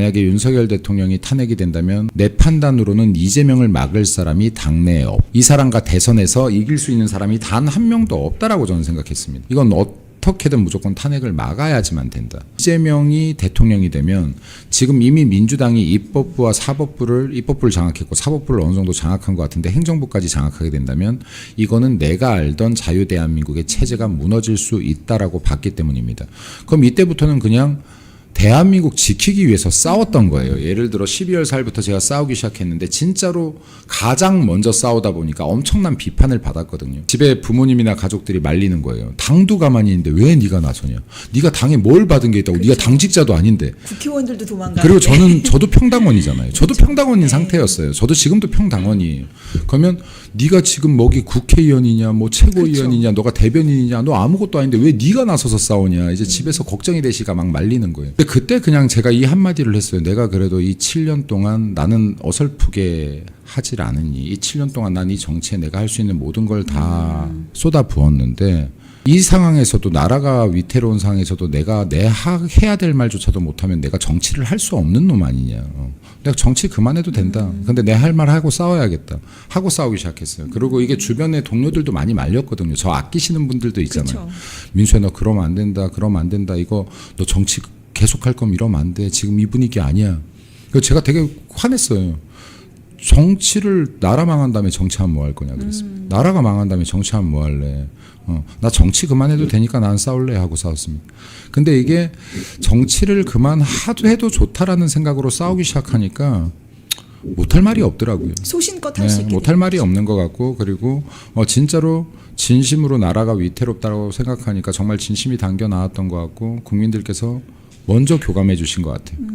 만약에 윤석열 대통령이 탄핵이 된다면 내 판단으로는 이재명을 막을 사람이 당내에 없. 이 사람과 대선에서 이길 수 있는 사람이 단 한 명도 없다라고 저는 생각했습니다. 이건 어떻게든 무조건 탄핵을 막아야지만 된다. 이재명이 대통령이 되면 지금 이미 민주당이 입법부와 사법부를 입법부를 장악했고 사법부를 어느 정도 장악한 것 같은데 행정부까지 장악하게 된다면 이거는 내가 알던 자유 대한민국의 체제가 무너질 수 있다라고 봤기 때문입니다. 그럼 이때부터는 그냥 대한민국 지키기 위해서 싸웠던 거예요. 예를 들어 12월 4일부터 제가 싸우기 시작했는데 진짜로 가장 먼저 싸우다 보니까 엄청난 비판을 받았거든요. 집에 부모님이나 가족들이 말리는 거예요. 당도 가만히 있는데 왜 네가 나서냐? 네가 당에 뭘 받은 게 있다고? 네가 당직자도 아닌데. 국회의원들도 도망가. 그리고 저는 저도 평당원이잖아요. 저도 평당원인 상태였어요. 저도 지금도 평당원이에요. 그러면 네가 지금 뭐기 국회의원이냐, 뭐 최고위원이냐, 너가 대변인이냐, 너 아무것도 아닌데 왜 네가 나서서 싸우냐? 이제 집에서 걱정이 되시가 막 말리는 거예요. 그때 그냥 제가 이 한마디를 했어요. 내가 그래도 이 7년 동안 나는 어설프게 하질 않으니 이 7년 동안 난 이 정치에 내가 할 수 있는 모든 걸다 쏟아 부었는데 이 상황에서도 나라가 위태로운 상황에서도 내가 내 하- 해야 될 말조차도 못하면 내가 정치를 할 수 없는 놈 아니냐. 어. 내가 정치 그만해도 된다. 근데 내 할 말 하고 싸워야겠다. 하고 싸우기 시작했어요. 그리고 이게 주변에 동료들도 많이 말렸거든요. 저 아끼시는 분들도 있잖아요. 민수야 너 그러면 안 된다. 그러면 안 된다. 이거 너 정치 계속 할 거면 이러면 안 돼. 지금 이 분위기 아니야. 그래서 제가 되게 화냈어요. 정치를 나라 망한 다음에 정치하면 뭐 할 거냐 그랬습니다. 나라가 망한 다음에 정치하면 뭐 할래? 어, 나 정치 그만해도 되니까 난 싸울래 하고 싸웠습니다. 근데 이게 정치를 그만 하도 해도 좋다라는 생각으로 싸우기 시작하니까 못할 말이 없더라고요. 소신껏 할수 네, 있게. 못할 말이 없는 것 같고 그리고 어, 진짜로 진심으로 나라가 위태롭다고 생각하니까 정말 진심이 담겨 나왔던 것 같고 국민들께서 먼저 교감해 주신 것 같아요.